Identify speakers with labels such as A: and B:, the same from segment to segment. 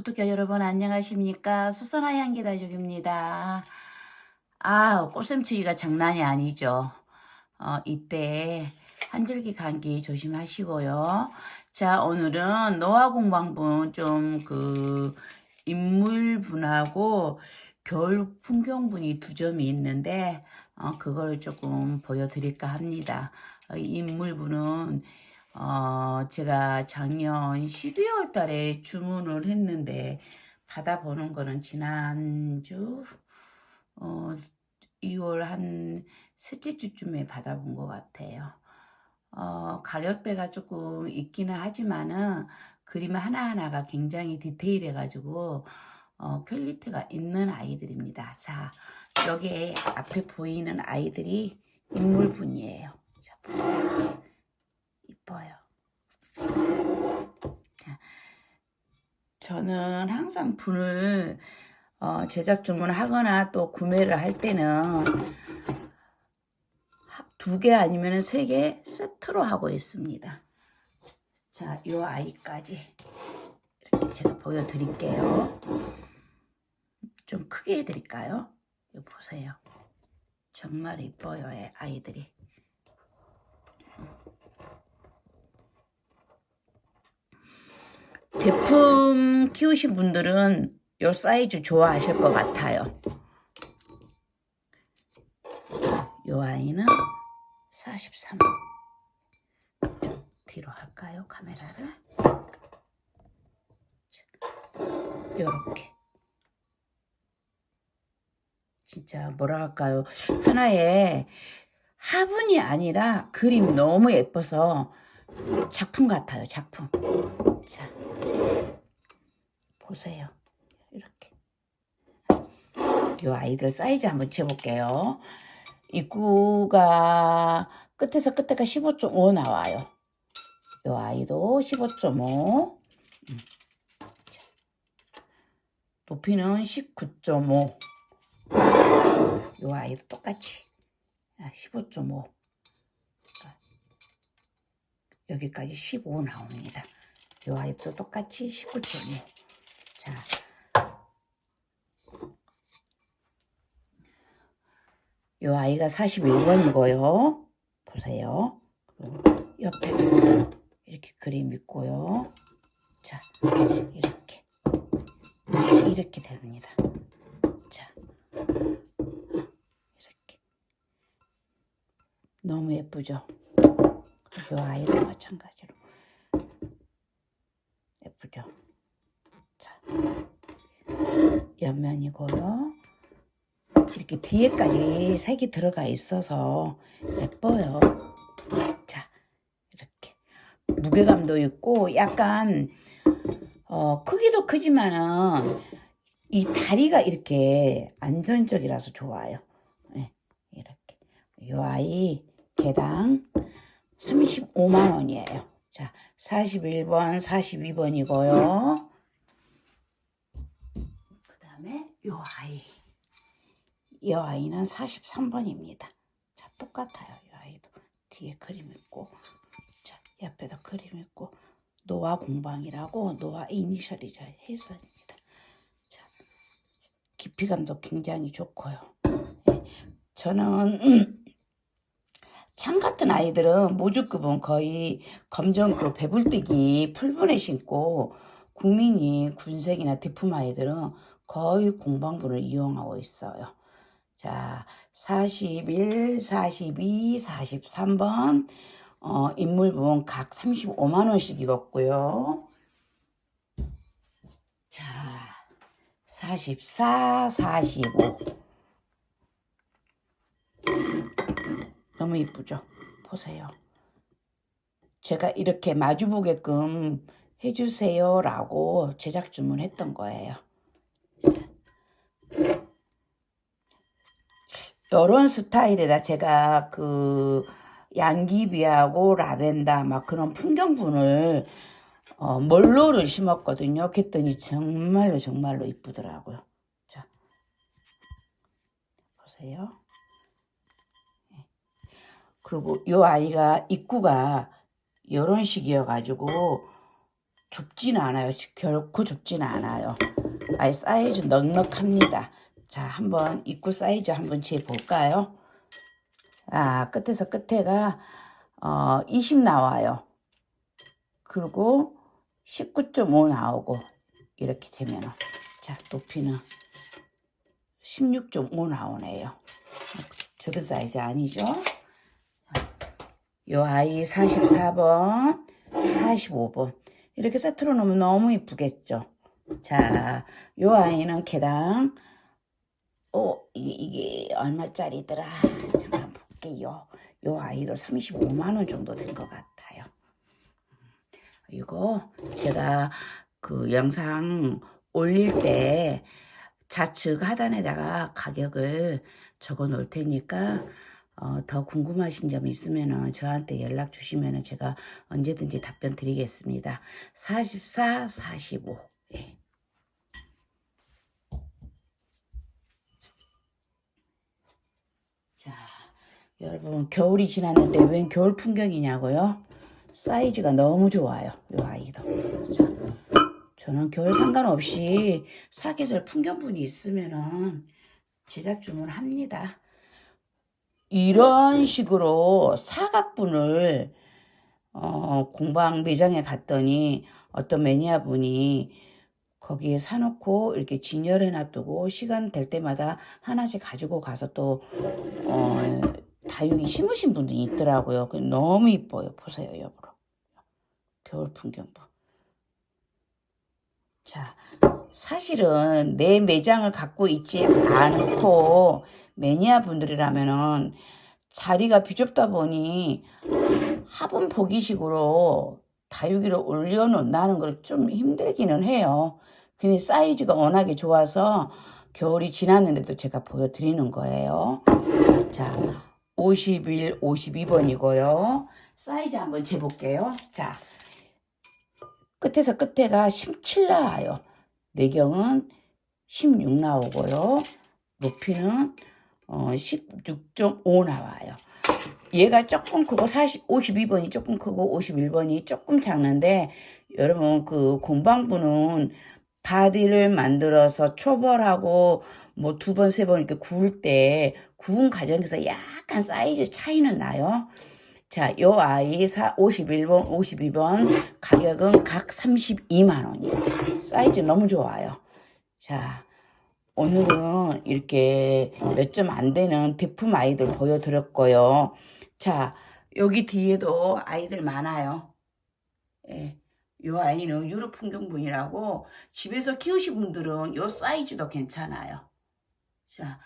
A: 구독자 여러분 안녕하십니까? 수선화 향기 다육입니다. 아 꽃샘추위가 장난이 아니죠. 어, 이때 한줄기 감기 조심하시고요. 자 오늘은 노화공방분 좀 그 인물분하고 겨울 풍경분이 두 점이 있는데 어, 그걸 조금 보여드릴까 합니다. 어, 이 인물분은 어, 제가 작년 12월 달에 주문을 했는데 받아보는 거는 지난주 어, 2월 한 셋째 주쯤에 받아본 것 같아요. 어, 가격대가 조금 있기는 하지만은 그림 하나하나가 굉장히 디테일해 가지고 어, 퀄리티가 있는 아이들입니다. 자, 여기에 앞에 보이는 아이들이 인물분이에요. 자, 보세요. 자, 저는 항상 분을 어, 제작 주문하거나 또 구매를 할 때는 두 개 아니면 세 개 세트로 하고 있습니다. 자, 요 아이까지 이렇게 제가 보여드릴게요. 좀 크게 해드릴까요? 보세요. 정말 이뻐요, 애- 아이들이. 대품 키우신 분들은 요 사이즈 좋아하실 것 같아요. 요 아이는 43. 좀 뒤로 할까요, 카메라를? 요렇게. 진짜 뭐라 할까요? 하나의 화분이 아니라 그림이 너무 예뻐서 작품 같아요, 작품. 자, 보세요. 이렇게. 요 아이들 사이즈 한번 재볼게요. 입구가 끝에서 끝에가 15.5 나와요. 요 아이도 15.5. 음. 자. 높이는 19.5. 요 아이도 똑같이 15.5. 여기까지 15 나옵니다. 요 아이도 똑같이 19.5. 자. 요 아이가 41번이고요. 보세요. 옆에도 이렇게 그림 있고요. 자, 이렇게. 이렇게 됩니다. 자, 이렇게. 너무 예쁘죠? 요 아이도 마찬가지로. 예쁘죠? 자, 옆면이고요. 이렇게 뒤에까지 색이 들어가 있어서 예뻐요. 자, 이렇게. 무게감도 있고, 약간, 어, 크기도 크지만은, 이 다리가 이렇게 안전적이라서 좋아요. 네, 이렇게. 이 아이, 개당 35만 원이에요. 자, 41번, 42번이고요. 그 다음에 요 아이. 이 아이는 43번입니다. 자, 똑같아요. 이 아이도. 뒤에 그림 있고, 자, 옆에도 그림 있고, 노아 공방이라고 노아 이니셜이죠. 해선입니다. 자, 깊이감도 굉장히 좋고요. 예, 저는 창 같은 아이들은 모주급은 거의 검정그 배불뜨기 풀분에 신고 국민이 군색이나 대품 아이들은 거의 공방분을 이용하고 있어요. 자, 41, 42, 43번 어, 인물분 각 35만 원씩이었고요. 자, 44, 45. 너무 이쁘죠? 보세요. 제가 이렇게 마주 보게끔 해주세요 라고 제작 주문했던 거예요. 이런 스타일에다 제가 그 양귀비하고 라벤더 막 그런 풍경분을 어, 멀로를 심었거든요. 그랬더니 정말로 정말로 이쁘더라고요. 자, 보세요. 예. 그리고 요 아이가 입구가 이런 식이어가지고 좁지는 않아요. 결코 좁지는 않아요. 아예 사이즈 넉넉합니다. 자, 한번 입구 사이즈 한번 재볼까요? 아, 끝에서 끝에가 어, 20 나와요. 그리고 19.5 나오고 이렇게 재면은 자, 높이는 16.5 나오네요. 적은 사이즈 아니죠? 요 아이 44번, 45번 이렇게 세트로 놓으면 너무 이쁘겠죠? 자, 요 아이는 개당 어 이게, 이게 얼마짜리더라? 잠깐 볼게요. 요 아이도 35만 원 정도 된 것 같아요. 이거 제가 그 영상 올릴 때 좌측 하단에다가 가격을 적어 놓을 테니까 어, 더 궁금하신 점 있으면은 저한테 연락 주시면은 제가 언제든지 답변 드리겠습니다. 44, 45. 여러분 겨울이 지났는데 웬 겨울 풍경이냐고요? 사이즈가 너무 좋아요. 이 아이도. 자, 저는 겨울 상관없이 사계절 풍경분이 있으면은 제작 주문을 합니다. 이런 식으로 사각분을 어, 공방 매장에 갔더니 어떤 매니아분이 거기에 사놓고 이렇게 진열해 놔두고 시간 될 때마다 하나씩 가지고 가서 또 어, 다육이 심으신 분들이 있더라고요. 그 너무 이뻐요. 보세요, 여보로. 겨울 풍경부. 자, 사실은 내 매장을 갖고 있지 않고 매니아 분들이라면은 자리가 비좁다 보니 화분 포기식으로 다육이를 올려놓는다는 걸 좀 힘들기는 해요. 근데 사이즈가 워낙에 좋아서 겨울이 지났는데도 제가 보여드리는 거예요. 자, 51, 52번이고요. 사이즈 한번 재볼게요. 자, 끝에서 끝에가 17 나와요. 내경은 16 나오고요. 높이는 어, 16.5 나와요. 얘가 조금 크고 40, 52번이 조금 크고 51번이 조금 작는데 여러분 그 공방부는 바디를 만들어서 초벌하고 뭐 두 번, 세 번 이렇게 구울 때 구운 과정에서 약간 사이즈 차이는 나요. 자, 요 아이 51번, 52번 가격은 각 32만 원이에요. 사이즈 너무 좋아요. 자, 오늘은 이렇게 몇 점 안 되는 대품 아이들 보여드렸고요. 자, 여기 뒤에도 아이들 많아요. 예. 요 아이는 유럽 풍경분이라고 집에서 키우신 분들은 요 사이즈도 괜찮아요. 자,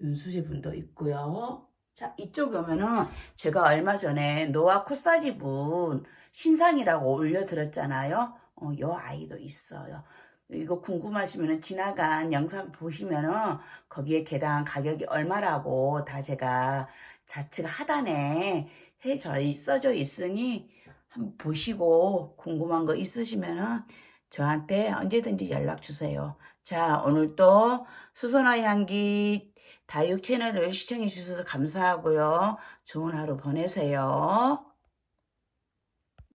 A: 윤수제 분도 있고요. 자, 이쪽에 오면은 제가 얼마 전에 노아 코사지 분 신상이라고 올려드렸잖아요. 어, 요 아이도 있어요. 이거 궁금하시면은 지나간 영상 보시면은 거기에 개당 가격이 얼마라고 다 제가 좌측 하단에 해져 써져 있으니 한번 보시고 궁금한 거 있으시면은 저한테 언제든지 연락 주세요. 자, 오늘도 수선화 향기 다육 채널을 시청해 주셔서 감사하고요. 좋은 하루 보내세요.